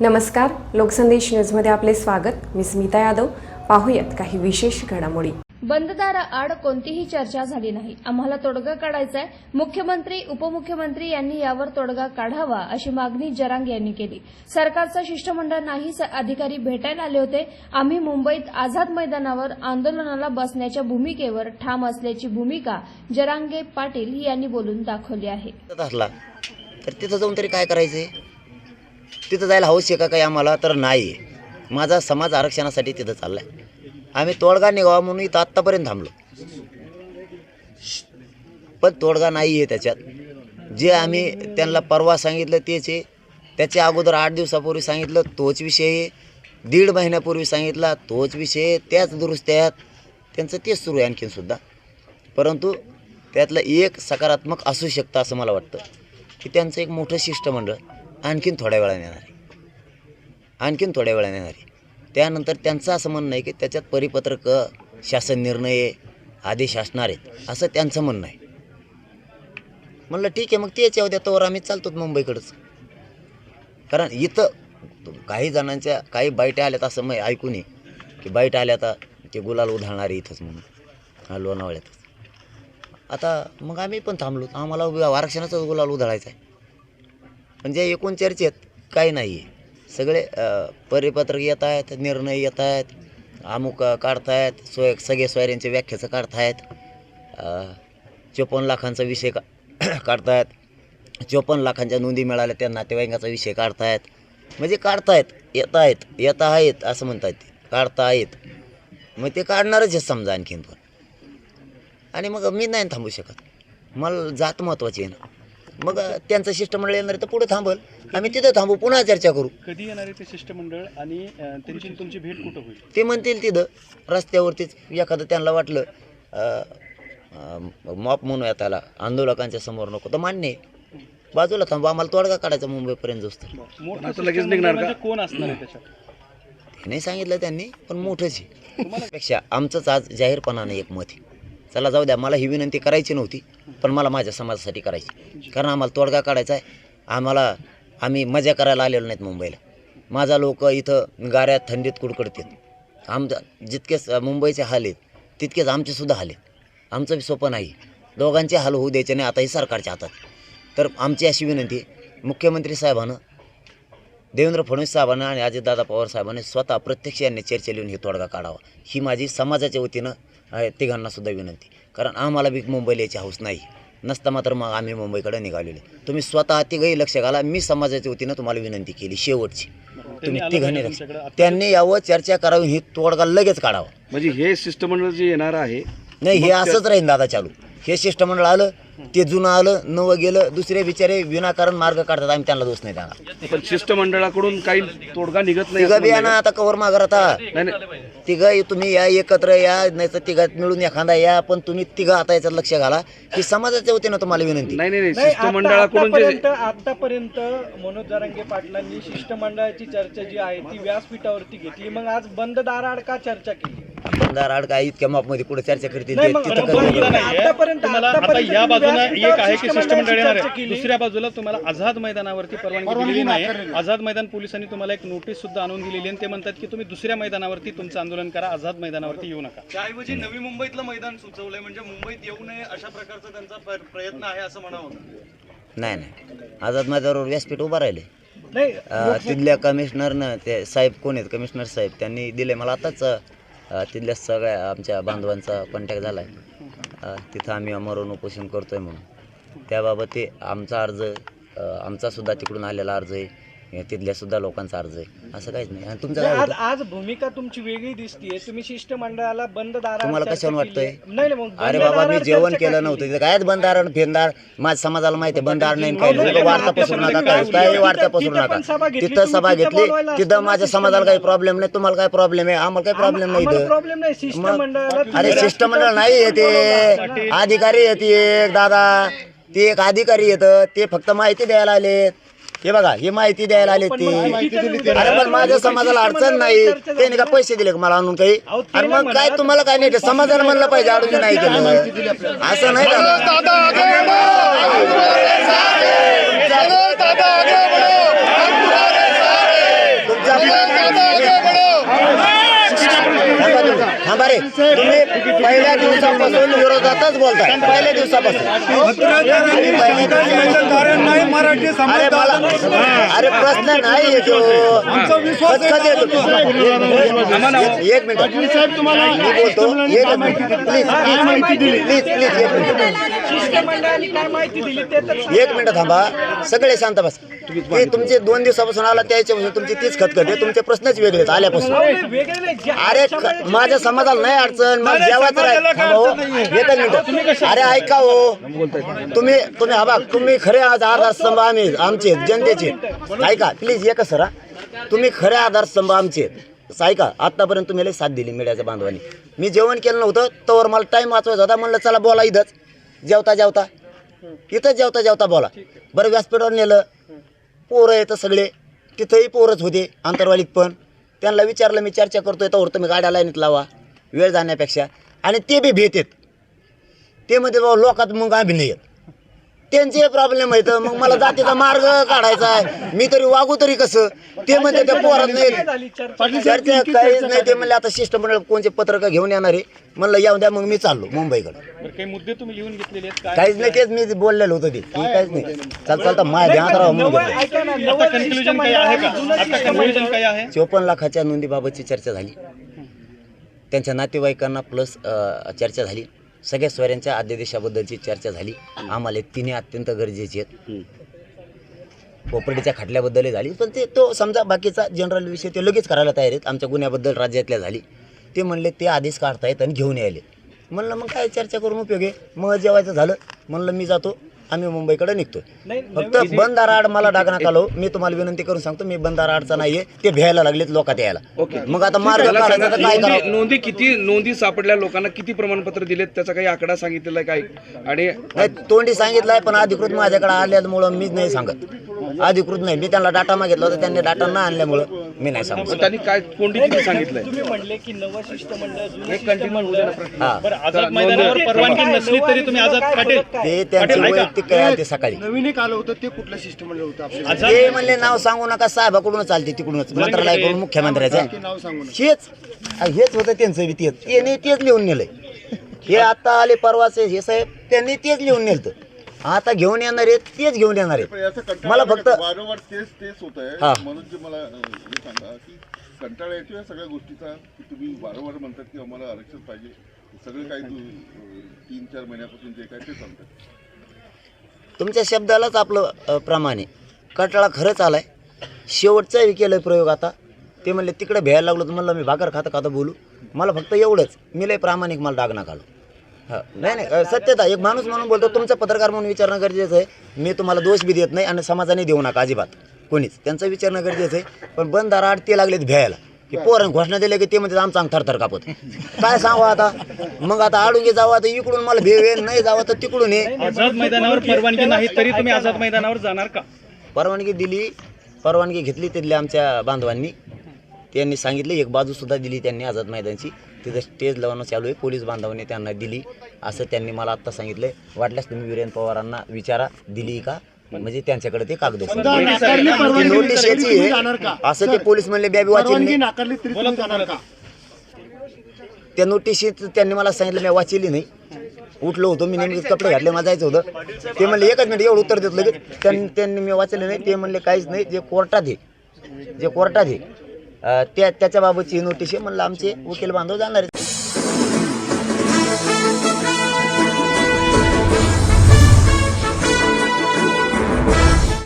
नमस्कार लोकसंदेश न्यूजमध्ये आपले स्वागत. मी स्मिता यादव. पाहूयात काही विशेष घडामोडी. बंददारा आड कोणतीही चर्चा झाली नाही. आम्हाला तोडगा काढायचा आहे मुख्यमंत्री उपमुख्यमंत्री यांनी यावर तोडगा काढावा अशी मागणी जरांग यांनी केली. सरकारचं शिष्टमंडळ नाही स- अधिकारी भेटायला आले होते. आम्ही मुंबईत आझाद मैदानावर आंदोलनाला बसण्याच्या भूमिकेवर ठाम असल्याची भूमिका जरांगे पाटील यांनी बोलून दाखवली आहे. तिथं असला तर तिथं जाऊन तरी काय करायचं तिथं जायला हौस आहे का काही आम्हाला? तर नाही. माझा समाज आरक्षणासाठी तिथं चालला आहे आम्ही तोडगा निघावा म्हणून इथं आत्तापर्यंत थांबलो. पण तोडगा नाही आहे त्याच्यात. जे आम्ही त्यांना परवा सांगितलं तेच आहे. त्याच्या अगोदर आठ दिवसापूर्वी सांगितलं तोच विषय दीड महिन्यापूर्वी सांगितला तोच विषय त्याच दुरुस्त्यात त्यांचं तेच सुरू आहे आणखीनसुद्धा परंतु त्यातलं एक सकारात्मक असू शकतं असं मला वाटतं. की त्यांचं एक मोठं शिष्टमंडळ आणखीन थोड्या वेळाने येणार आहे. आणखीन थोड्या वेळाने येणार आहे. त्यानंतर त्यांचं असं म्हणणं आहे की त्याच्यात परिपत्रक शासन निर्णय आदेश असणार आहेत असं त्यांचं म्हणणं आहे. म्हणलं ठीक आहे मग तेच येऊ द्या तोवर आम्ही चालतो मुंबईकडंच. कारण इथं काही जणांच्या काही बाईट आल्यात असं मग ऐकून ये की बाईट आल्या आता ते गुलाल उधळणारे इथंच म्हणून हा लोणावळ्यातच. आता मग आम्ही पण थांबलो. आम्हाला आरक्षणाचाच गुलाल उधळायचा आहे. म्हणजे एकूण चर्चेत काही नाही आहे सगळे परिपत्रक येत आहेत निर्णय येत आहेत अमुक काढतायत सोय सगळे सोयऱ्यांच्या व्याख्याचं काढतायत चोपन्न लाखांचा विषय का काढतायत चोपन्न लाखांच्या नोंदी मिळाल्या त्या नातेवाईकाचा विषय काढतायत. म्हणजे काढतायत येत आहेत येत आहेत असं म्हणतात ते. काढता आहेत मग ते काढणारच आहे समजा आणखीन पण. आणि मग मी नाही थांबू शकत. मला जात महत्त्वाची आहे ना. मग त्यांचं शिष्टमंडळ येणार तर पुढे थांबल. आम्ही तिथं थांबू पुन्हा चर्चा करू. कधी येणार आहे ते शिष्टमंडळ आणि अ, त्यांची तुमची भेट कुठं होईल? ते म्हणतील तिथं रस्त्यावरतीच. एखादं त्यांना वाटलं मॉप म्हणूया त्याला आंदोलकांच्या समोर नको तर मान्य आहे. बाजूला थांबू आम्हाला तोडगा काढायचा मुंबईपर्यंत जाऊस तर. मोठं शिष्टमंडळ म्हणजे कोण असणार आहे त्याच्यात? नाही सांगितलं त्यांनी पण मोठंच आहे. पेक्षा आमचंच आज जाहीरपणाने एक मत आहे. चला जाऊ द्या मला ही विनंती करायची नव्हती पण मला माझ्या समाजासाठी करायची. कारण आम्हाला तोडगा काढायचा आहे. आम्हाला आम्ही मजा करायला आलेलो नाहीत मुंबईला. माझा लोक इथं गाऱ्यात थंडीत कुडकडतात. आमचा जितकेच मुंबईचे हाल आहेत तितकेच आमचेसुद्धा हाल आहेत. आमचं बी सोपं नाही दोघांचे हाल होऊ द्यायचे नाही आता हे सरकारच्या हातात. तर आमची अशी विनंती मुख्यमंत्री साहेबानं देवेंद्र फडणवीस साहेबांना आणि अजितदादा पवार साहेबांनी स्वतः प्रत्यक्ष यांनी चर्चा लिहून ही तोडगा काढावा. ही माझी समाजाच्या वतीनं आहे, तिघांना सुद्धा विनंती. कारण आम्हाला बी मुंबईला यायची हौस नाही. नसता मात्र मग आम्ही मुंबईकडे निघालेले. तुम्ही स्वतः तिघही लक्ष घाला. मी समाजाच्या वतीनं तुम्हाला विनंती केली शेवटची. तुम्ही तिघांनी लक्ष. त्यांनी यावं चर्चा करावी ही तोडगा लगेच काढावा. म्हणजे हे शिष्टमंडळ जे येणार आहे नाही हे असंच राहील दादा चालू. हे शिष्टमंडळ आलं ते जुनं आलं नवं गेलं दुसरे बिचारे विनाकारण मार्ग काढतात. आम्ही त्यांना दोष नाही देणार. पण शिष्टमंडळाकडून काही तोडगा निघत नाही तिघं असं बी या म्हणणं ना आता कवर मागर आता तिघं तुम्ही या एकत्र या नाही तर तिघात मिळून एखादा या पण तुम्ही तिघं आता याच्यात लक्ष घाला. ही समाजाच्या वतीनं तुम्हाला विनंती. नाही नाही नाही, नाही, शिष्टमंडळाकडून जे आतापर्यंत आतापर्यंत मनोज जरांगे पाटलांनी शिष्टमंडळाची चर्चा जी आहे ती व्यासपीठावरती घेतली. मग आज बंद दाराआड का चर्चा केली? बंदार आड काय इतक्या मापमध्ये कुठे चर्चा करतील ते? तिथं. आतापर्यंत- आता आतापर्यंत या बाजूला एक आहे की शिष्टमंडळाची शिष्टमंडळ येणार चर्चा आहे केली. दुसऱ्या बाजूला तुम्हाला आझाद मैदानावरती परवानगी दिलेली नाही आझाद मैदान पोलिसांनी तुम्हाला एक नोटीस सुद्धा आणून दिलेली आणि ते म्हणतात की तुम्ही दुसऱ्या मैदानावरती तुमचं आंदोलन करा आझाद मैदानावरती येऊ नका. त्याऐवजी नवी मुंबईतलं मैदान सुचवलंय म्हणजे मुंबईत येऊ नये अशा प्रकारचा त्यांचा प्र- प्रयत्न आहे असं म्हणावं. नाही नाही. आझाद मैदानावर व्यासपीठ उभा राहिले नाही अं, तिथल्या कमिशनरनं ते साहेब कोण आहेत? कमिशनर साहेब त्यांनी दिले मला आताच तिथल्या सगळ्या आमच्या बांधवांचा कॉन्टॅक्ट झाला आहे तिथं आम्ही मरण उपोषण करतो आहे म्हणून. त्याबाबत ते आमचा अर्ज आमचासुद्धा तिकडून आलेला अर्ज आहे. तिथल्या सुद्धा लोकांचा अर्ज आहे. असं काहीच नाही. आणि तुमचं काय आज होतं? आज भूमिका तुमची वेगळी दिसतीये. तुम्ही शिष्टमंडळाला बंद दाराआड तुम्हाला चर्चा कशावर केली आहे. वाटतंय? नाही नाही, मग अरे बाबा मी जेवण चर्चा केलं नव्हतं. केली? तिथं काय बंधारण फेंदार माझ्या समाजाला माहिती आहे बंधार नाही काय नाही, लोकं नाही, वार्ता पसरू नका काय होईल? वार्ता पसरू नका पण सभा घेतली, तिथं सभा घेतली. तिथं माझ्या समाजाला काही. प्रॉब्लेम नाही. तुम्हाला काय प्रॉब्लेम आहे आम्हाला काही प्रॉब्लेम नाही आम्हाला इथं. प्रॉब्लेम नाही. शिष्टमंडळाला अरे तुम्ही शिष्टमंडळ नाही येते. अधिकारी येते दादा. ते एक अधिकारी येतं. ते फक्त माहिती द्यायला आलेत. हे बघा ही माहिती द्यायला आलेत पण ते. अरे पण माझ्या समाजाला अडचण नाही. त्याने का पैसे दिले का मला आणून काही? अरे नाही मग काय. तुम्हाला काय नाही ते समाजाला म्हणलं पाहिजे अडचण नाही केलं असं नाही दादा थांबा रे तुम्ही पहिल्या दिवसापासून विरोधातच बोलताय. पहिल्या दिवसापासून. अरे मला अरे प्रश्न नाही येतो कधी येतो एक- एक मिनिट. साहेब तुम्हाला मी बोलतो. एक minute. Please please please please एक मिनिट शिष्टमंडळाने काय माहिती दिली? ते तर एक मिनिट. थांबा. सगळे शांत बस. तुमचे दोन दिवसापासून आला त्याच्यापासून तुमची तीच खतखत आहे. तुमचे प्रश्नच वेगळे आल्यापासून अरे माझ्या समाजाला नाही. अडचण मग जेवायचं हो. एकच मिनिट. अरे ऐका हो. तुम्ही. तुम्ही हा बघ तुम्ही खरे आज आधारस्तंभ आम्ही आमचे जनतेचे. ऐका प्लीज एकच सर तुम्ही खरे आधारस्तंभ आमचे. आहेत. ऐका आतापर्यंत तुम्ही लई साथ दिली मीडियाच्या बांधवांनी. मी जेवण केलं नव्हतं तोवर मला टाईम वाचवायचा होता म्हणलं चला बोला इथंच. जेवता जेवता. इथंच जेवता जेवता बोला. बरं व्यासपीठावर नेलं. पोरं येतं सगळे. तिथंही पोरच होते आंतरवालीत पण. त्यांना विचारलं मी चर्चा करतोय तर तुम्ही गाड्या लाईनीत लावा. वेळ जाण्यापेक्षा. आणि ते बी भेट येत ते म्हणते बाबा लोकात मग आम्ही नाही येत. त्यांचे प्रॉब्लेम आहेत. मग मला जातीचा मार्ग काढायचा आहे. मी तरी वागू तरी कसं? ते म्हणते त्या पोरात नाही. चर्चा काहीच नाही. ते म्हणले आता शिष्टमंडळ कोणचे पत्रक घेऊन येणार आहे? म्हणलं येऊ द्या मग मी चाललो मुंबईकडे. काही मुद्दे तुम्ही लिहून घेतलेले आहेत? काय काहीच नाही तेच मी बोललेलो होतो ते. की काहीच नाही. चाल चालता माझ्या ध्यानात राहा म्हणून चोपन्न लाखाच्या नोंदीबाबतची चर्चा झाली. त्यांच्या नातेवाईकांना प्लस चर्चा झाली. सगळ्या स्वऱ्यांच्या अध्यादेशाबद्दलची चर्चा झाली. आम्हाला तिन्ही अत्यंत गरजेचे आहेत. प्रॉपर्टीच्या खटल्याबद्दलही झाली. पण ते तो समजा बाकीचा जनरल विषय ते लगेच करायला तयार आहेत. आमच्या गुन्ह्याबद्दल राज्यातल्या झाली. ते म्हणले ते आदेश काढतायत आणि घेऊन यायले. म्हणलं मग काय चर्चा करून उपयोग आहे? मग जेवायचं झालं. म्हणलं मी जातो. आम्ही मुंबईकडे निघतोय. नाही फक्त बंदार आड मला डागण्यात आलो मी तुम्हाला विनंती करून सांगतो मी बंदार आडचा नाहीये. ते भ्यायला लागलेत लोकात यायला. ओके. मग आता मार्ग मला काढायचा सांगा, तर काय नोंदी करावं? नोंदी किती नोंदी सापडल्या लोकांना किती प्रमाणपत्र दिलेत त्याचा काही आकडा सांगितलेला आहे काय? आणि नाही तोंडी सांगितलंय पण अधिकृत माझ्याकडे आल्यामुळं मीच नाही सांगत. अधिकृत नाही. मी त्यांना डाटा मागितला होता त्यांनी डाटा न आणल्यामुळं मी नाही सांगत पण त्यांनी काय कोणती किती सांगितलंय? तुम्ही म्हणले की नवं शिष्टमंडळ जुनं. हा बरं आझाद मैदानावर परवानगी नसली तरी तुम्ही आझाद पाटील ते त्यांचे वैयक्तिक काय आहे ते सकाळी. नवीन एक आलं होतं ते कुठलं शिष्टमंडळ होतं आझाद ते म्हणले नाव सांगू नका साहेबाकडूनच चालते तिकडूनच. मंत्रालयाकडून मुख्यमंत्र्याचं. नाव सांगू नका. हेच हेच होतं त्यांचं बी तेच. त्याने तेच लिहून नेलंय. हे आता आले परवाचे हे साहेब त्यांनी तेच लिहून नेलतं. आता घेऊन येणार आहेत तेच घेऊन येणार आहेत. मला फक्त वारंवार तेच तेच होत हा. आहे म्हणून जे मला अं, हे सांगा की कंटाळा येतो या सगळ्या गोष्टीचा की तुम्ही वारंवार म्हणतात की आम्हाला आरक्षण पाहिजे. सगळं काही तू अं, तीन चार महिन्यापासून जे काय ते सांगतात. तुमच्या शब्दालाच आपलं अ, प्रमाण आहे. कटाळा खरंच आलाय. शेवटचाही केलं प्रयोग आता. ते म्हणले तिकडे भ्यायला लागलो तर म्हणलं मी भाकर खाता खाता बोलू. मला फक्त एवढंच. मी लय प्रामाणिक मला डाग नका हा. नाही नाही सत्यता एक माणूस म्हणून बोलतो तुमचा पत्रकार म्हणून विचारणं गरजेचं आहे. मी तुम्हाला दोष बी देत नाही आणि समाजाने देऊ नका अजिबात. कोणीच. त्यांचं विचारणं गरजेचं आहे. पण बंद आड ते लागलेत भ्यायला. की पोरण घोषणा दिल्या की ते म्हणजे आमचा अंग थरथर कापत. काय सांगू आता? मग आता आडून जावं तर इकडून मला भेव आहे. नाही जावं तर तिकडून ये. आझाद मैदानावर परवानगी नाही तरी तुम्ही आझाद मैदानावर जाणार का? परवानगी दिली. परवानगी घेतली तिथल्या आमच्या बांधवांनी. त्यांनी सांगितले एक बाजूसुद्धा दिली त्यांनी आझाद मैदानची. तिथं स्टेज लावणं चालू आहे. पोलीस बांधवांनी त्यांना दिली. असं त्यांनी मला आत्ता सांगितलं वाटल्यास तुम्ही वीरेन पवारांना विचारा दिली का? म्हणजे त्यांच्याकडे ते कागद नोटीस याची? आहे. असं ते पोलीस म्हणले बॅबी वाचेल त्या नोटिशीत त्यांनी मला सांगितलं मी वाचली नाही. उठलो होतो मी नेमके कपडे घातले मला जायचं होतं. ते म्हणले एकच मिनिट एवढं उत्तर देत लगेच त्यांनी त्यांनी मी वाचले नाही. ते म्हणले काहीच नाही जे कोर्टात आहे जे कोर्टात आहे त्या त्याच्याबाबतची नोटीस आहे. म्हणलं आमचे वकील बांधव जाणार आहेत.